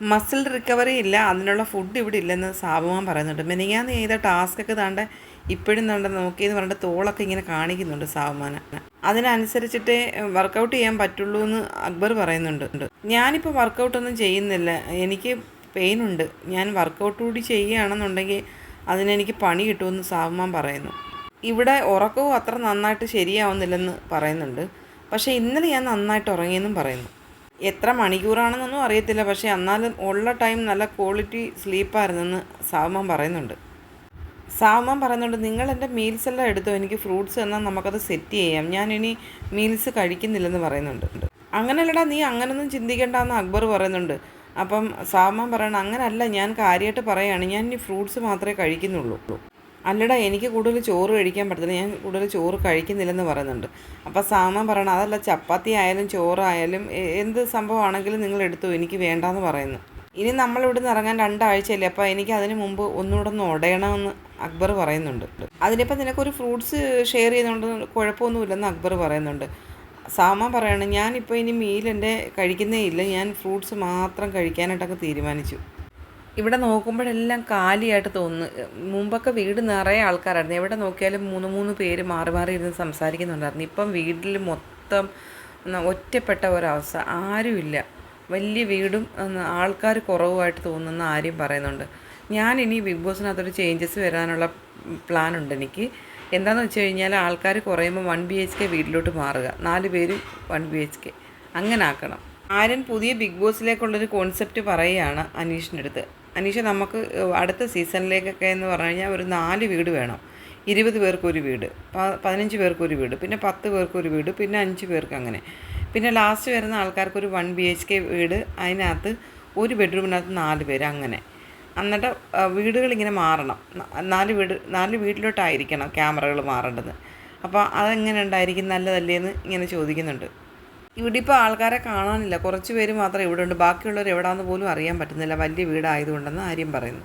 Muscle recovery ഇല്ല അതിനുള്ള food ഇവിടെ ഇല്ലെന്ന് സാബുമാൻ പറയുന്നുണ്ട്. മെനിങ്ങാന്ന് ചെയ്ത ടാസ്കൊക്കെ താണ്ട ഇപ്പോഴും താണ്ട നോക്കിയെന്ന് പറഞ്ഞിട്ട് തോളൊക്കെ ഇങ്ങനെ കാണിക്കുന്നുണ്ട് സാബുമാന. അതിനനുസരിച്ചിട്ടേ വർക്കൗട്ട് ചെയ്യാൻ പറ്റുള്ളൂ എന്ന് അക്ബർ പറയുന്നുണ്ട്. ഞാനിപ്പോൾ വർക്കൗട്ടൊന്നും ചെയ്യുന്നില്ല. എനിക്ക് പെയിൻ ഉണ്ട്. ഞാൻ വർക്കൗട്ട് കൂടി ചെയ്യുകയാണെന്നുണ്ടെങ്കിൽ അതിനെനിക്ക് പണി കിട്ടുമെന്ന് സാബുമാൻ പറയുന്നു. ഇവിടെ ഉറക്കവും അത്ര നന്നായിട്ട് ശരിയാവുന്നില്ലെന്ന് പറയുന്നുണ്ട്. പക്ഷേ ഇന്നലെ ഞാൻ നന്നായിട്ട് ഉറങ്ങിയെന്നും പറയുന്നു. എത്ര മണിക്കൂറാണെന്നൊന്നും അറിയത്തില്ല. പക്ഷേ എന്നാലും ഉള്ള ടൈം നല്ല ക്വാളിറ്റി സ്ലീപ്പായിരുന്നെന്ന് സാവമാൻ പറയുന്നുണ്ട്. സാവമാൻ പറയുന്നുണ്ട് നിങ്ങൾ എന്റെ മീൽസ് എല്ലാം എടുത്തോ? എനിക്ക് ഫ്രൂട്ട്സ് എന്നാൽ നമുക്കത് സെറ്റ് ചെയ്യാം. ഞാൻ ഇനി മീൽസ് കഴിക്കുന്നില്ലെന്ന് പറയുന്നുണ്ട്. അങ്ങനെയല്ലടാ നീ അങ്ങനൊന്നും ചിന്തിക്കേണ്ട എന്ന് അക്ബർ പറയുന്നുണ്ട്. അപ്പം സാവമാൻ പറയണം അങ്ങനല്ല ഞാൻ കാര്യമായിട്ട് പറയുകയാണ് ഞാൻ ഇനി ഫ്രൂട്ട്സ് മാത്രമേ കഴിക്കുന്നുള്ളൂ. അല്ലടാ എനിക്ക് കൂടുതൽ ചോറ് കഴിക്കാൻ പറ്റത്തില്ല. ഞാൻ കൂടുതൽ ചോറ് കഴിക്കുന്നില്ലെന്ന് പറയുന്നുണ്ട്. അപ്പോൾ സാമ പറയണം അതല്ല ചപ്പാത്തി ആയാലും ചോറായാലും എന്ത് സംഭവമാണെങ്കിലും നിങ്ങൾ എടുത്തു എനിക്ക് വേണ്ടാന്ന് പറയുന്നു. ഇനി നമ്മൾ നിന്ന് ഇറങ്ങാൻ രണ്ടാഴ്ചയല്ലേ അപ്പോൾ എനിക്ക് അതിന് മുമ്പ് ഒന്നുകൂടെ ഒന്ന് ഉടയണമെന്ന് അക്ബർ പറയുന്നുണ്ട്. അതിനിപ്പോൾ നിനക്കൊരു ഫ്രൂട്ട്സ് ഷെയർ ചെയ്യുന്നുണ്ട് കുഴപ്പമൊന്നുമില്ലെന്ന് അക്ബർ പറയുന്നുണ്ട്. സാമ പറയണം ഞാനിപ്പോൾ ഇനി മീൽ എന്റെ കഴിക്കുന്നേ ഇല്ല ഞാൻ ഫ്രൂട്ട്സ് മാത്രം കഴിക്കാനായിട്ടൊക്കെ തീരുമാനിച്ചു. ഇവിടെ നോക്കുമ്പോഴെല്ലാം കാലിയായിട്ട് തോന്നുന്നു. മുമ്പൊക്കെ വീട് നിറയെ ആൾക്കാരായിരുന്നു. എവിടെ നോക്കിയാലും മൂന്ന് മൂന്ന് പേര് മാറി മാറി ഇരുന്ന് സംസാരിക്കുന്നുണ്ടായിരുന്നു. ഇപ്പം വീട്ടിൽ മൊത്തം ഒറ്റപ്പെട്ട ഒരവസ്ഥ. ആരുമില്ല വലിയ വീടും ആൾക്കാർ കുറവുമായിട്ട് തോന്നുന്ന ആരെയും പറയുന്നുണ്ട്. ഞാൻ ഇനി ബിഗ് ബോസിനകത്തൊരു ചേഞ്ചസ് വരാനുള്ള പ്ലാൻ ഉണ്ട് എനിക്ക്. എന്താണെന്ന് വെച്ച് കഴിഞ്ഞാൽ ആൾക്കാർ കുറയുമ്പോൾ വൺ ബി എച്ച് കെ വീട്ടിലോട്ട് മാറുക. നാല് പേര് വൺ ബി എച്ച് കെ. അങ്ങനെ ആക്കണം. ആര്യൻ പുതിയ ബിഗ് ബോസിലേക്കുള്ളൊരു കോൺസെപ്റ്റ് പറയുകയാണ് അനീഷിന്റെ അടുത്ത്. അനീഷ നമുക്ക് അടുത്ത സീസണിലേക്കൊക്കെ എന്ന് പറഞ്ഞു കഴിഞ്ഞാൽ ഒരു നാല് വീട് വേണം. ഇരുപത് പേർക്കൊരു വീട് പതിനഞ്ച് പേർക്കൊരു വീട് പിന്നെ പത്ത് പേർക്കൊരു വീട് പിന്നെ അഞ്ച് പേർക്ക് അങ്ങനെ. പിന്നെ ലാസ്റ്റ് വരുന്ന ആൾക്കാർക്ക് ഒരു വൺ ബി എച്ച് കെ വീട് അതിനകത്ത് ഒരു ബെഡ്റൂമിനകത്ത് നാല് പേര് അങ്ങനെ. എന്നിട്ട് വീടുകളിങ്ങനെ മാറണം. നാല് വീട് നാല് വീട്ടിലോട്ടായിരിക്കണം ക്യാമറകൾ മാറേണ്ടത്. അപ്പോൾ അതെങ്ങനെ ഉണ്ടായിരിക്കും? നല്ലതല്ലേ എന്ന് ഇങ്ങനെ ചോദിക്കുന്നുണ്ട്. ഇവിടെ ഇപ്പോൾ ആൾക്കാരെ കാണാനില്ല. കുറച്ച് പേര് മാത്രമേ ഇവിടെ ഉണ്ട് ബാക്കിയുള്ളവർ എവിടെയാണെന്ന് പോലും അറിയാൻ പറ്റുന്നില്ല. വലിയ വീടായതുകൊണ്ടെന്ന് ആര്യം പറയുന്നു.